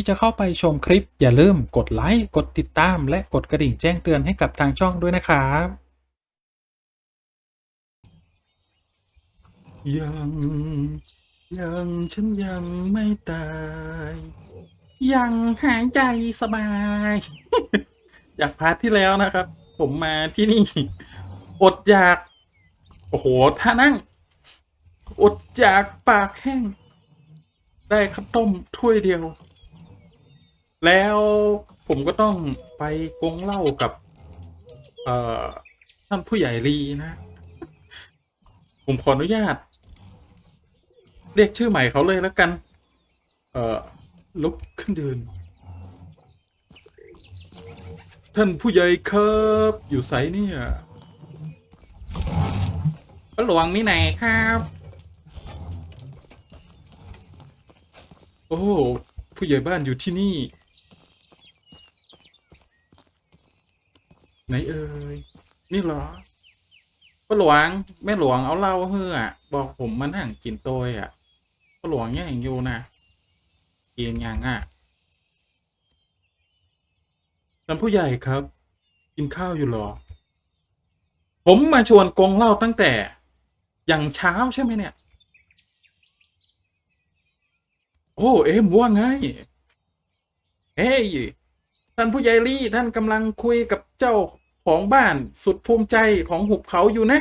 ที่จะเข้าไปชมคลิปอย่าลืมกดไลค์กดติดตาม และกดกระดิ่งแจ้งเตือนให้กับทางช่องด้วยนะครับยังยังฉันยังไม่ตาย ยังหายใจสบายอยากพาร์ทที่แล้วนะครับ ผมมาที่นี่ อดอยาก โอ้โหท่านั่ง อดจากปากแห้ง ได้ข้าวต้มถ้วยเดียว แล้วผมก็ต้องไปกงเล้ากับ เอ่อท่านผู้ใหญ่ลีนะ ผมขออนุญาต เรียกชื่อใหม่เขาเลยแล้วกัน เอ่อลุกขึ้นเดินท่านผู้ใหญ่ครับอยู่ไสเนี่ยพระหลวงนี่ไหนครับ โอ้ผู้ใหญ่บ้านอยู่ที่นี่ ไหนเอ่ยนี่เหรอพระหลวงแม่หลวงเอาเหล้าเฮืออะบอกผมมันห่างกินโตยอะพระหลวงแย่างอยู่นะกินยังอะท่านผู้ใหญ่ครับ กินข้าวอยู่หรอ ผมมาชวนกงเล้าตั้งแต่อย่างเช้าใช่ไหมเนี่ย โอ้เอ็มว่าไงเฮ้ยท่านผู้ใหญ่ลี่ท่านกำลังคุยกับเจ้า ของบ้านสุดภูมิใจของหุบเขาอยู่นะ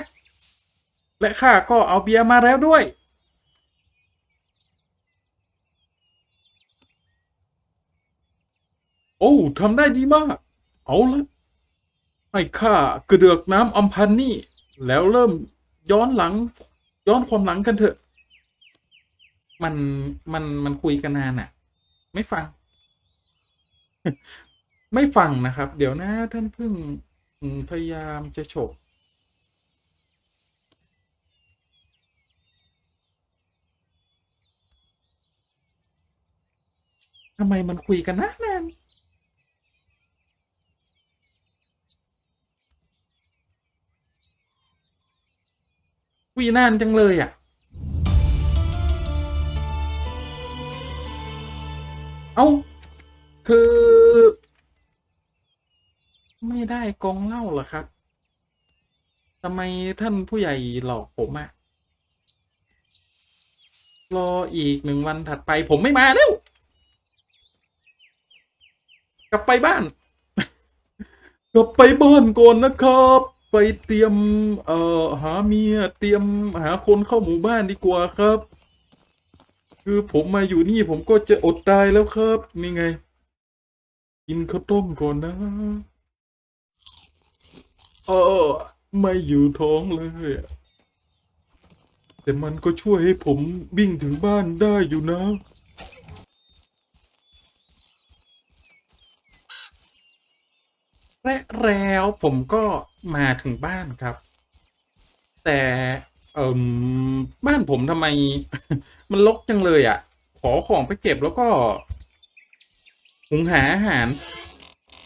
และข้าก็เอาเบียร์มาแล้วด้วย โอ้ทำได้ดีมาก เอาละให้ข้ากระเดือกน้ำอำพันนี่ แล้วเริ่มย้อนหลัง ย้อนความหลังกันเถอะ มันมันมันคุยกันนานอะ ไม่ฟัง ไม่ฟังนะครับ เดี๋ยวนะท่านเพิ่ง อืมพยายามจะฉก ทำไมมันคุยกันนะนานคุยนานจังเลยอะ เอาคือ ไม่ได้กองเล่าเหรอครับทำไมท่านผู้ใหญ่หลอกผมอะรออีกหนึ่งวันถัดไปผมไม่มาแล้ว กลับไปบ้าน กลับไปบ้านก่อนนะครับ ไปเตรียม เอ่อ หาเมียเตรียมหาคนเข้าหมู่บ้านดีกว่าครับ คือผมมาอยู่นี่ผมก็จะอดตายแล้วครับ นี่ไง กินข้าวต้มก่อนนะ เออ ไม่อยู่ท้องเลยแต่มันก็ช่วยให้ผมวิ่งถึงบ้านได้อยู่นะ และแล้วผมก็มาถึงบ้านครับ แต่เอ่มบ้านผมทำไม มันรกจังเลยอะ ขอของไปเก็บแล้วก็หุงหาอาหาร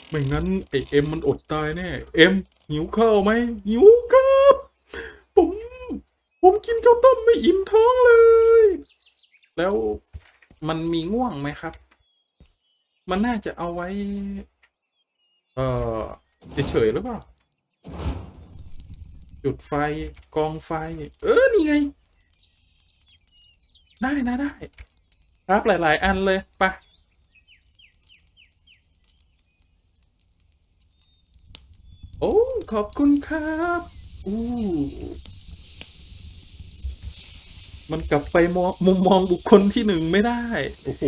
ไม่งั้นไอเอ็มมันอดตายแน่เอ็ม หิวข้าวไหมหิวครับ ผม ผมกินข้าวต้มไม่อิ่มท้องเลย แล้วมันมีง่วงไหมครับ มันน่าจะเอาไว้ เออเฉยๆหรือเปล่า จุดไฟกองไฟ เออ นี่ไง ได้นะได้ ครับหลาย ๆ อันเลยไปะ โอ้ ขอบคุณครับอู้มันกลับไปมองมุมมองบุคคลที่หนึ่งไม่ได้ โอ้โห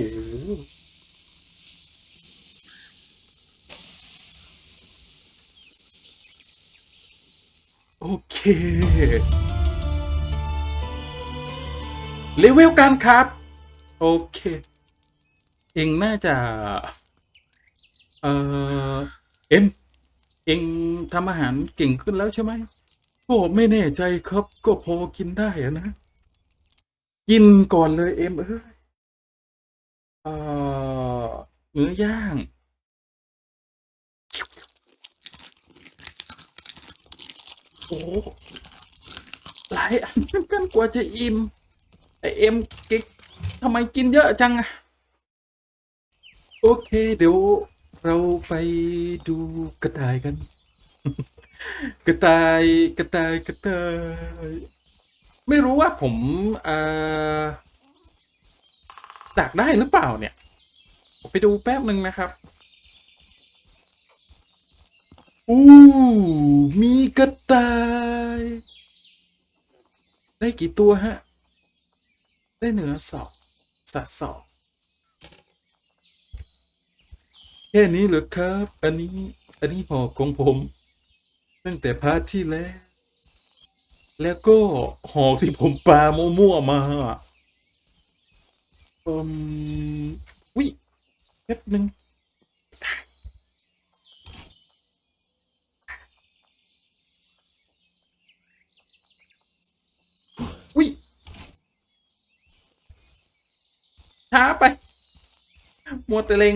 โอเค เลเวลการครับ โอเค เองน่าจะ เอ่อ เอ็ม เองทำอาหารเก่งขึ้นแล้วใช่ไหมก็ไม่แน่ใจครับ ก็พอกินได้อะนะ กินก่อนเลยเอ็มเอ้ยเอ่อเนื้อย่างโอ้หลายอันกันกว่าจะอิ่มไอเอ็มกิกทำไมกินเยอะจังอะโอเค เดี๋ยว เราไปดูกระต่ายกัน กระต่ายกระต่ายกระต่ายไม่รู้ว่าผมอ่อดักได้หรือเปล่าเนี่ยผมไปดูแป๊บหนึ่งนะครับอู้มีกระต่าย ได้กี่ตัวฮะ ได้เหนือสองสัตว์สอง แค่นี้เหรอครับ อันนี้ อันนี้หอกของผม ตั้งแต่พาร์ทที่แล้ว แล้วก็หอกที่ผมปามั่วๆมาอืมวิแป๊บหนึ่งวิช้าไป มัวแต่เลง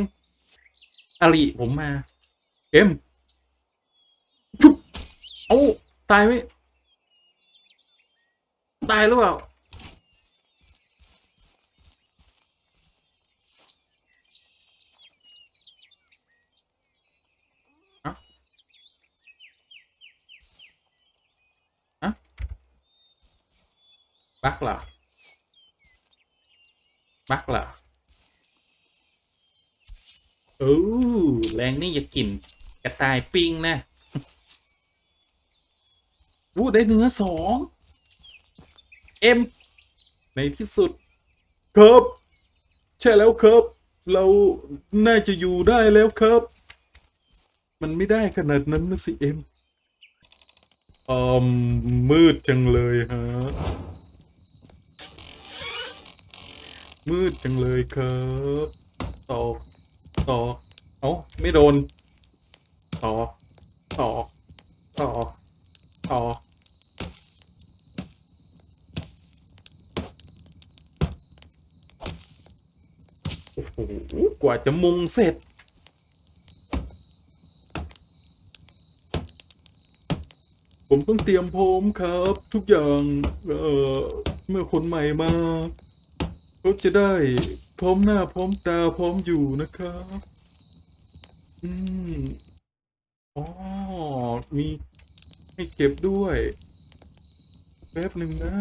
อลิผมมาเอ็มชุบเอาตายไหมตายหรือเปล่าเอ้าเอ้าบักเหรอบักเหรอ โอ้แรงนี่อย่ากินกระต่ายปิ้งนะวู้ได้เนื้อสองเอ็มในที่สุด ครับ ใช่แล้วครับ เราน่าจะอยู่ได้แล้วครับ มันไม่ได้ขนาดนั้นนะสิเอ็มอมมืดจังเลยฮะ มืดจังเลยครับตอก ตอกเอ้าไม่โดนตอกตอกตอกตอกโอ้โหกว่าจะมุงเสร็จผมต้องเตรียมพร้อมครับ ทุกอย่าง เอ่อ เมื่อคนใหม่มา ก็จะได้ พร้อมหน้าพร้อมตาพร้อมอยู่นะครับ อืมอ๋อมีให้เก็บด้วย แป๊บหนึ่งนะ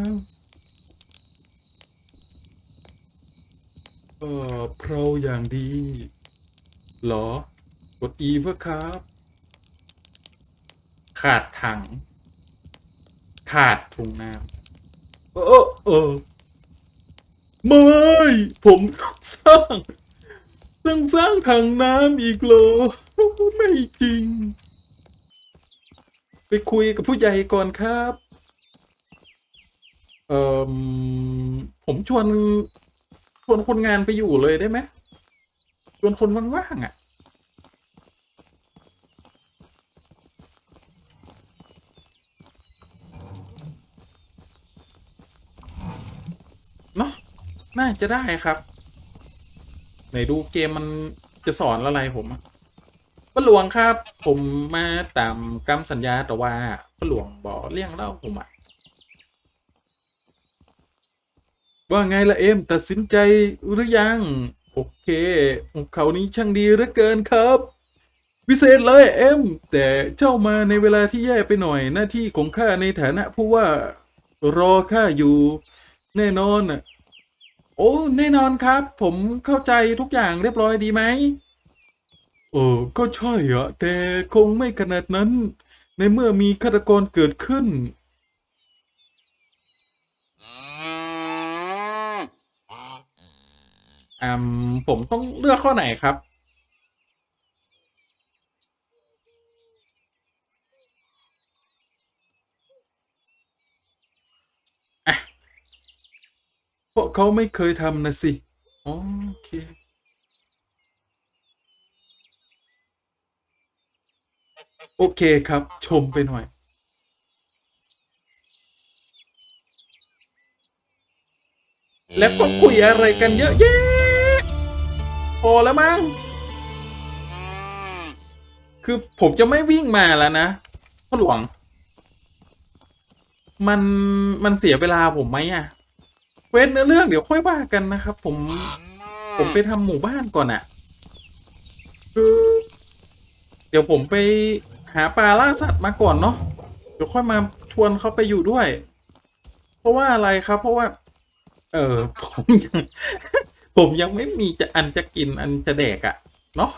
เออเพราอย่างดี เหรอ กด E เพื่อครับ ขาดถัง ขาดถุงน้ำเออเออ ไม่ผมต้องสร้างต้องสร้างถังน้ำอีกเหรอไม่จริง ไปคุยกับผู้ใหญ่ก่อนครับเอ่อผมชวนชวนคนงานไปอยู่เลยได้ไหมชวนคนว่างๆอะนาะ น่าจะได้ครับ ไหนดูเกมมันจะสอนอะไรผมอะหลวงครับ ผมมาตามกำสัญญาแต่ว่าป้าหลวงบอกเลี่ยงเล่าผมอะว่าไงละเอ็มตัดสินใจหรือยัง โอเคเขานี้ช่างดีเหลือเกินครับวิเศษเลยเอ็มแต่เจ้ามาในเวลาที่แย่ไปหน่อยหน้าที่ของข้าในฐานะผู้ว่ารอข้าอยู่แน่นอนน่ะ โอ้แน่นอนครับ ผมเข้าใจทุกอย่างเรียบร้อยดีไหมเออก็ใช่อะแต่คงไม่ขนาดนั้น ในเมื่อมีฆาตกรเกิดขึ้น อืมผมต้องเลือกข้อไหนครับ อะ เพ ราะเขาไม่เคยทำนะสิโอเค โอเคครับ ชมไปหน่อย แล้วก็คุยอะไรกันเยอะแยะพอแล้วมั้ง คือผมจะไม่วิ่งมาแล้วนะพ่อหลวง มันมันเสียเวลาผมไหมอะ ว้นเนื้อเรื่องเดี๋ยวค่อยว่ากันนะครับ ผม ผมไปทำหมู่บ้านก่อนอะคือเดี๋ยวผมไปหาปลาล่าสัตว์มาก่อนเนาะเดี๋ยวค่อยมาชวนเขาไปอยู่ด้วย เพราะว่าอะไรครับ เพราะว่า เออผมยังผมยังไม่มีจะอันจะกินอันจะแดกอะ่ะ เนาะ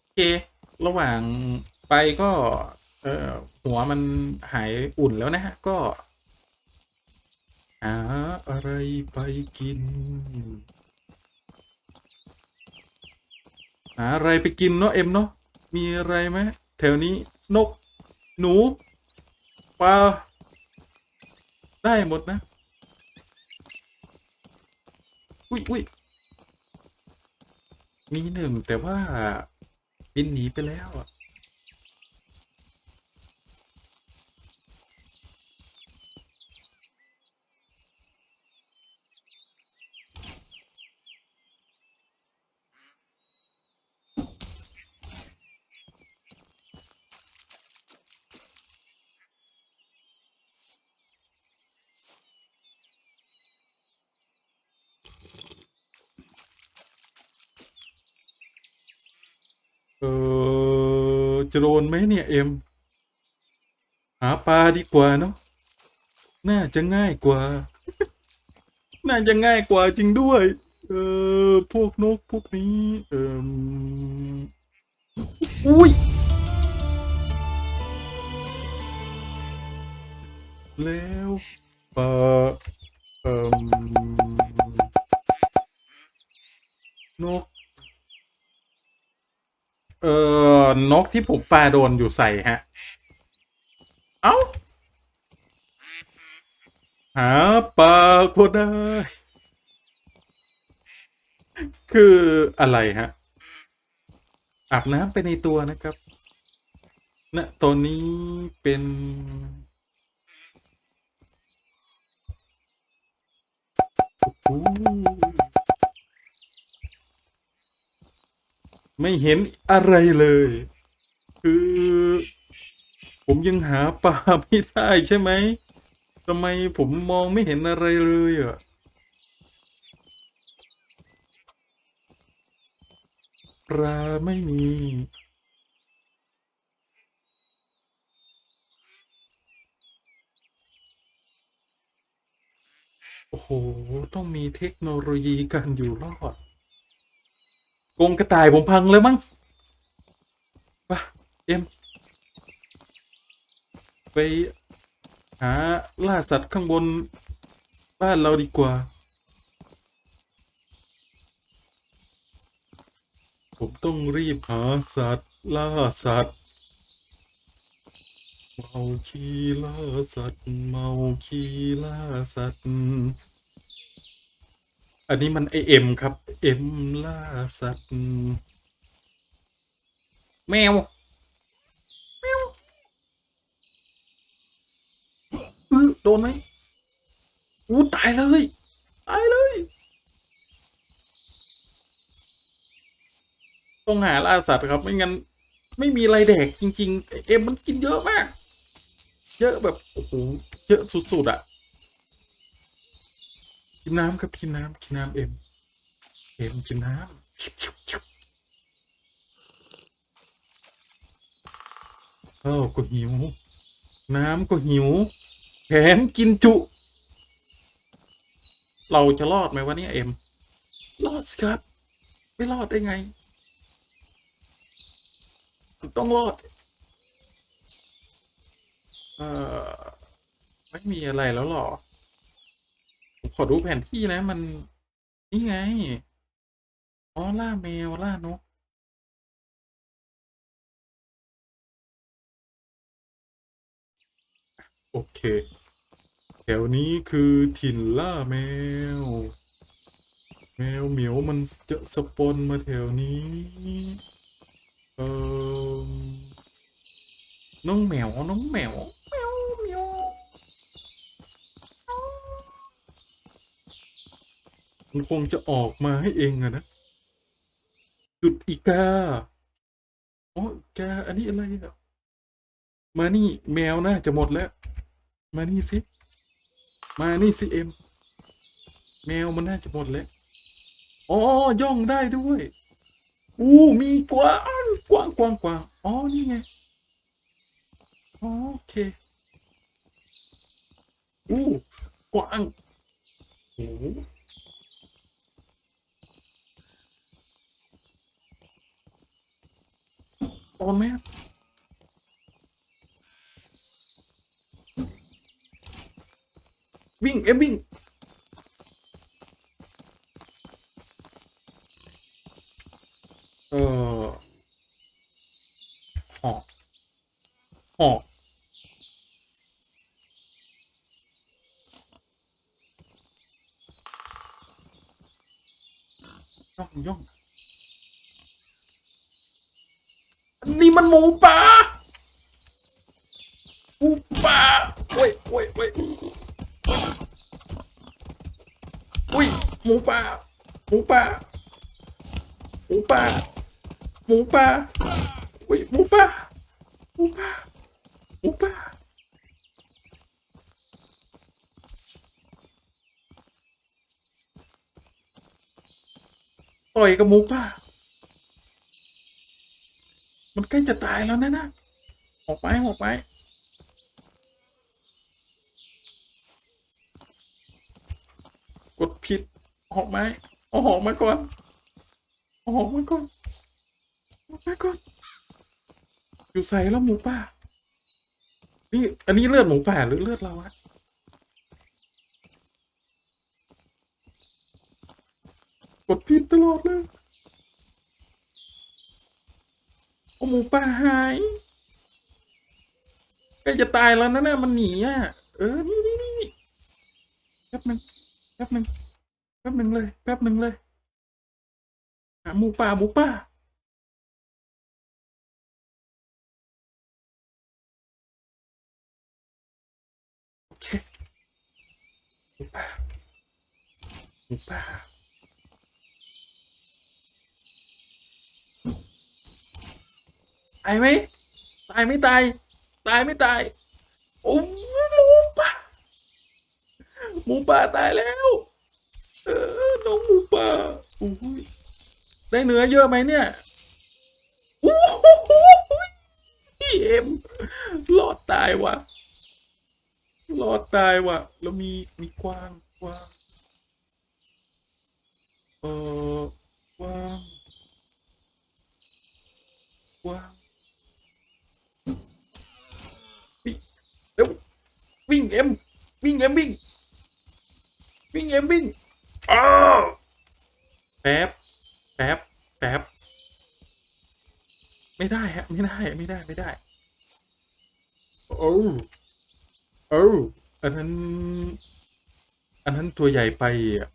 โอเค ระหว่างไปก็ เออหัวมันหายอุ่นแล้วนะฮะ ก็ หาอะไรไปกิน หาอะไรไปกินเนาะเอ็มเนาะมีอะไรไหมแถวนี้นก หนูปลาได้หมดนะ อุ้ยอุ้ยมีหนึ่งแต่ว่าบินหนีไปแล้วอะเออ จะโดนไหมเนี่ยเอ็ม หาปลาดีกว่าเนาะน่าจะง่ายกว่า น่าจะง่ายกว่าจริงด้วย เออพวกนกพวกนี้ เอออุ้ยแล้วปลาเอ่ม เออนกที่ผมปลาโดนอยู่ใส่ฮะ เอ้า หาปลาก็ได้ คืออะไรฮะ อาบน้ำไปในตัวนะครับณตอนนี้เป็นโอ้โห ไม่เห็นอะไรเลย คือ ผมยังหาปลาไม่ได้ใช่ไหมทำไมผมมองไม่เห็นอะไรเลยอะปลาไม่มี โอ้โห ต้องมีเทคโนโลยีการอยู่รอด กรงกระต่ายผมพังเลยมั้งไปเอ็มไป หาล่าสัตว์ข้างบนบ้านเราดีกว่า ผมต้องรีบหาสัตว์ล่าสัตว์ เมาคีล่าสัตว์ เมาคีล่าสัตว์ อันนี้มันไอเอ็มครับเอ็มล่าสัตว์แมวเออโดนไหมอู้ตายเลยตายเลยต้องหาล่าสัตว์ครับไม่งั้น ไม่มีอะไรแดกจริง ๆ เอ็มมันกินเยอะมาก เยอะแบบโอ้โหเยอะสุดๆอะ กินน้ำครับกินน้ำกินน้ำเอ็มเอ็มกินน้ำข้าวก็หิว น้ำก็หิวแถมกินจุ เราจะรอดไหมวะเนี่ยเอ็มรอดสิครับ ไม่รอดได้ไงต้องรอด เอ่อ ไม่มีอะไรแล้วหรอ ขอดูแผนที่นะมัน นี่ไง อ๋อ ล่าแมว ล่านก โอเค แถวนี้คือถิ่นล่าแมว แมวเหมียวมันจะสปอนมาแถวนี้ เออน้องแมว น้องแมว แมวเหมียว มันคงจะออกมาให้เองอะนะ จุดอีกาอ๋ออีกาอันนี้อะไรอะมานี่แมวน่าจะหมดแล้ว มานี่สิ มานี่สิเอ็ม แมวมันน่าจะหมดแล้ว อ๋อย่องได้ด้วย อู้มีกวางกวางกวางกวางอ๋อ นี่ไง โอเค อู้กวางโอ้ โหโอนไหมครับวิ่งเอ็มวิ่งเออหอกหอกย่องย่องอันนี่มันหมูป่าหมูป่าโอ้ยโอ้ยโอ้ยอุ้ยหมูป่าหมู ป่าหมูป่าหมูป่าอุ้ยหมูป่าหมูป่าหมูป่าต่อยกับหมูป่ามันใกล้จะตายแล้วนะนะออกไปออกไปกดผิดออกไหม เอาออกมาก่อนเอาออกมาก่อนมาก่อนอยู่ใส่แล้วหมูป่า นี่อันนี้เลือดหมูป่าหรือเลือดเราอะกดผิดตลอดเลยโอ้หมูป่าหายใกล้จะตายแล้วนะเนี่ยมันหนีอะ เออ นี่นี่นี่แป๊บนึงแป๊บนึง ป๊บหนึ่งเลย แป๊บหนึ่งเลยหาหมูป่าหมูป่าโอเคหมูป่าหมูป่าตายไหมตายไม่ตาย ตายไม่ตายโอ้หมูป่าหมูป่าตายแล้ว เออน้องหมูป่าโอ้ยได้เนื้อเยอะไหมเนี่ยโอ้โหเอ็มรอดตายว่ะรอดตายว่ะ แล้วมีมีกวางกวางเออกวางกวางวิ่งเร็ววิ่งเอ็มวิ่งเอ็มวิ่งวิ่งเอ็มวิ่ง แป๊บ แป๊บ แป๊บ ไม่ได้ฮะ ไม่ได้ ไม่ได้ ไม่ได้ โอ้เอออันนั้น อันนั้นตัวใหญ่ไปอะ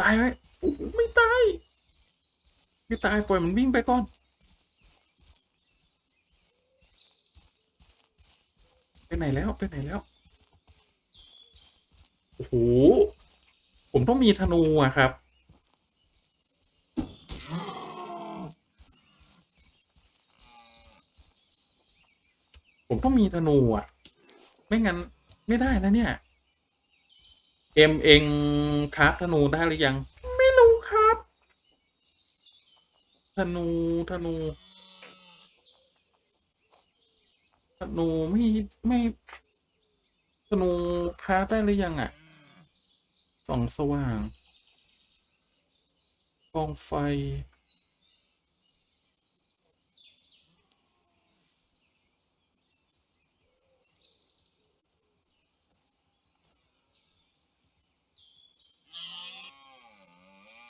ตายไหมโอ้โหไม่ตาย ไม่ตายปล่อยมันวิ่งไปก่อน ไปไหนแล้วไปไหนแล้ว โอ้โห ผมต้องมีธนูอะครับ ผมต้องมีธนูอะไม่งั้นไม่ได้นะเนี่ย เอ็มเองคราฟธนูได้หรือยัง ไม่รู้ครับ ธนูธนู ธนูไม่ไม่ธนูคราฟได้หรือยังอะส่องสว่างกองไฟ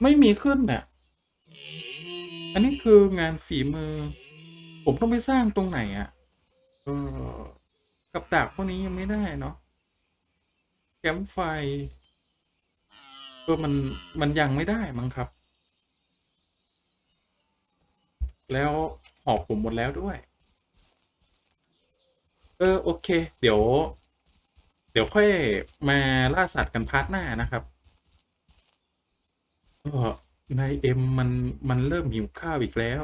ไม่มีขึ้นน่ะ อันนี้คืองานฝีมือ ผมต้องไปสร้างตรงไหนอะ่ะ เออกับดักพวกนี้ยังไม่ได้เนาะแคมป์ไฟเออมันมันยังไม่ได้มั้งครับ แล้วหอกผมหมดแล้วด้วย เออ โอเค เดี๋ยว เดี๋ยวค่อยมาล่าสัตว์กันพาร์ทหน้านะครับก็นายเอ็มมันมันเริ่มหิวข้าวอีกแล้ว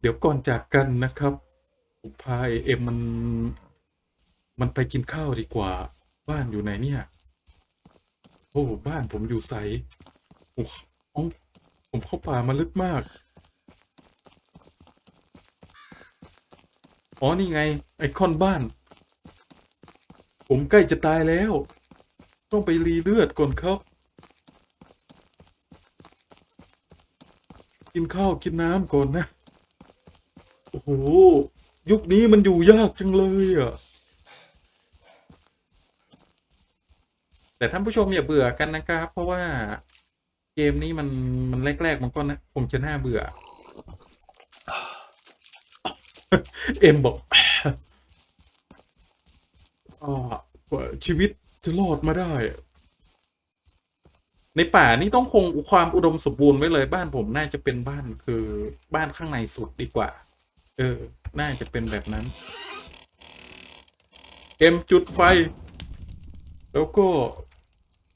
เดี๋ยวก่อนจากกันนะครับ ผมพาไอ้เอ็มมัน มันไปกินข้าวดีกว่า บ้านอยู่ไหนเนี่ย โอ้บ้านผมอยู่ใสโอ้เอ้ผมเข้าป่ามาลึกมาก อ๋อ นี่ไง ไอคอนบ้าน ผมใกล้จะตายแล้ว ต้องไปรีเลือดก่อนครับ กินข้าวกินน้ำก่อนนะ โอ้โห ยุคนี้มันอยู่ยากจังเลยอะ แต่ท่านผู้ชมอย่าเบื่อกันนะครับ เพราะว่าเกมนี้มันมันแรกๆมันก็นะคงจะน่าเบื่อ เอ็มบอกอ่ากว่าชีวิตจะรอดมาได้ ในป่านี่ต้องคงความอุดมสมบูรณ์ไว้เลย บ้านผมน่าจะเป็นบ้านคือบ้านข้างในสุดดีกว่า เออ น่าจะเป็นแบบนั้น เอ็มจุดไฟ แล้วก็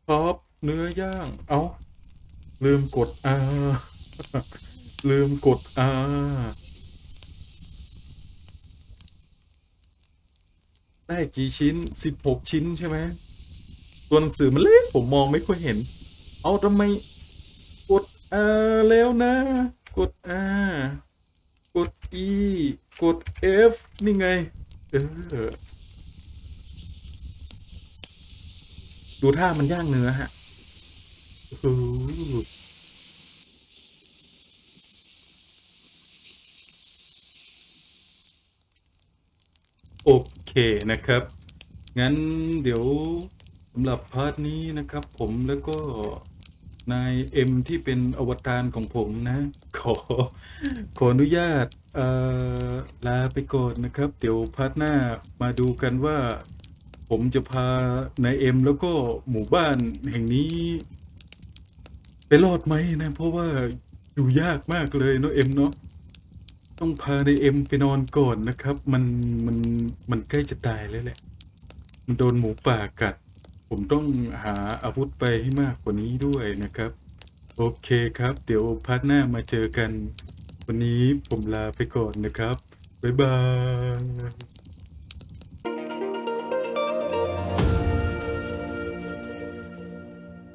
ครับเนื้อย่างเอาลืมกดอาลืมกดอาได้กี่ชิ้นสิบหกชิ้นใช่ไหมตัวหนังสือมันเล็กผมมองไม่ค่อยเห็น เอาทำไม กด R แล้วนะ กด R ก ด E กด F นี่ไง เออ ดูท่ามันย่างเนื้อฮะโอ้โหโอเคนะครับ งั้นเดี๋ยวสำหรับพาร์ทนี้นะครับผมแล้วก็นายเอ็มที่เป็นอวตารของผมนะ ขอ ขออนุญาตลาไปก่อนนะครับ เดี๋ยวพาร์ทหน้ามาดูกันว่า ผมจะพานายเอ็มแล้วก็หมู่บ้านแห่งนี้ ไปรอดไหมนะ เพราะว่าอยู่ยากมากเลยเนาะเอ็มเนาะต้องพานายเอ็มไปนอนก่อนนะครับ มันมันมันใกล้จะตายแล้วแหละ มันโดนหมูป่ากัด ผมต้องหาอาวุธไปให้มากกว่านี้ด้วยนะครับ โอเคครับ เดี๋ยวพาร์ทหน้ามาเจอกัน วันนี้ผมลาไปก่อนนะครับ บ๊ายบาย